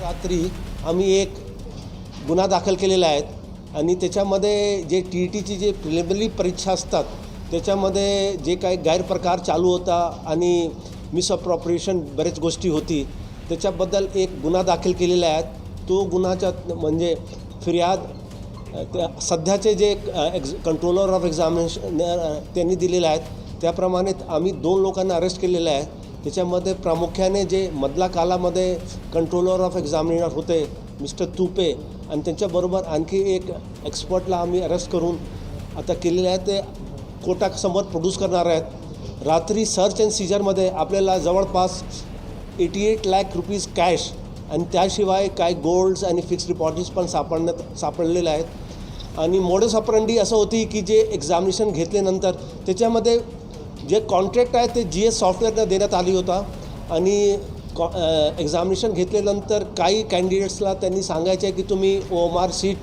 रात्री आम्ही एक गुन्हा दाखल केलेला आहे आणि त्याच्यामध्ये जे टी ई टीची जे प्रिलिमिनरी परीक्षा असतात त्याच्यामध्ये जे काही गैरप्रकार चालू होता आणि मिसअप्रॉप्रिएशन बरेच गोष्टी होती त्याच्याबद्दल एक गुन्हा दाखल केलेला आहे. तो गुन्हाच्या म्हणजे फिर्याद त्या सध्याचे जे एक्झ कंट्रोलर ऑफ एक्झामिनेशन त्यांनी दिलेले आहेत. त्याप्रमाणे आम्ही दोन लोकांना अरेस्ट केलेलं आहे. त्याच्यामध्ये प्रामुख्याने जे मधला कालामध्ये कंट्रोलर ऑफ एक्झामिनर होते मिस्टर तुपे आणि त्यांच्याबरोबर आणखी एक एक्सपर्टला आम्ही अरेस्ट करून आता केलेले आहे ते कोर्टासमोर प्रोड्यूस करणार आहेत. रात्री सर्च अँड सीजरमध्ये आपल्याला जवळपास eighty eight lakh rupees cash आणि त्याशिवाय काय गोल्ड्स आणि फिक्स डिपॉझिट्स पण सापडण्यात सापडलेले आहेत. आणि मोडस अपरंडी असं होती की जे एक्झामिनेशन घेतल्यानंतर त्याच्यामध्ये जे कॉन्ट्रॅक्ट आहे ते जी एस सॉफ्टवेअरनं देण्यात आली होता. आणि कॉ एक्झामिनेशन घेतल्यानंतर काही कॅन्डिडेट्सला त्यांनी सांगायचं आहे की तुम्ही ओ एम आर सीट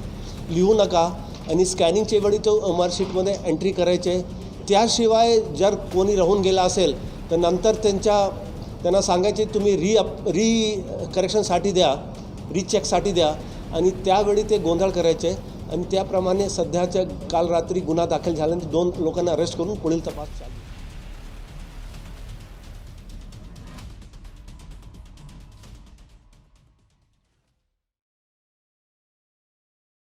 लिहू नका आणि स्कॅनिंगच्या वेळी तो ओ एम आर सीटमध्ये एंट्री करायचे. त्याशिवाय जर कोणी राहून गेला असेल तर नंतर त्यांच्या त्यांना सांगायचे तुम्ही री अप री करेक्शनसाठी द्या रीचेकसाठी द्या. आणि त्यावेळी ते गोंधळ करायचे. आणि त्याप्रमाणे सध्याच्या काल रात्री गुन्हा दाखल झाल्यानंतर दोन लोकांना अरेस्ट करून पुढील तपास चालू.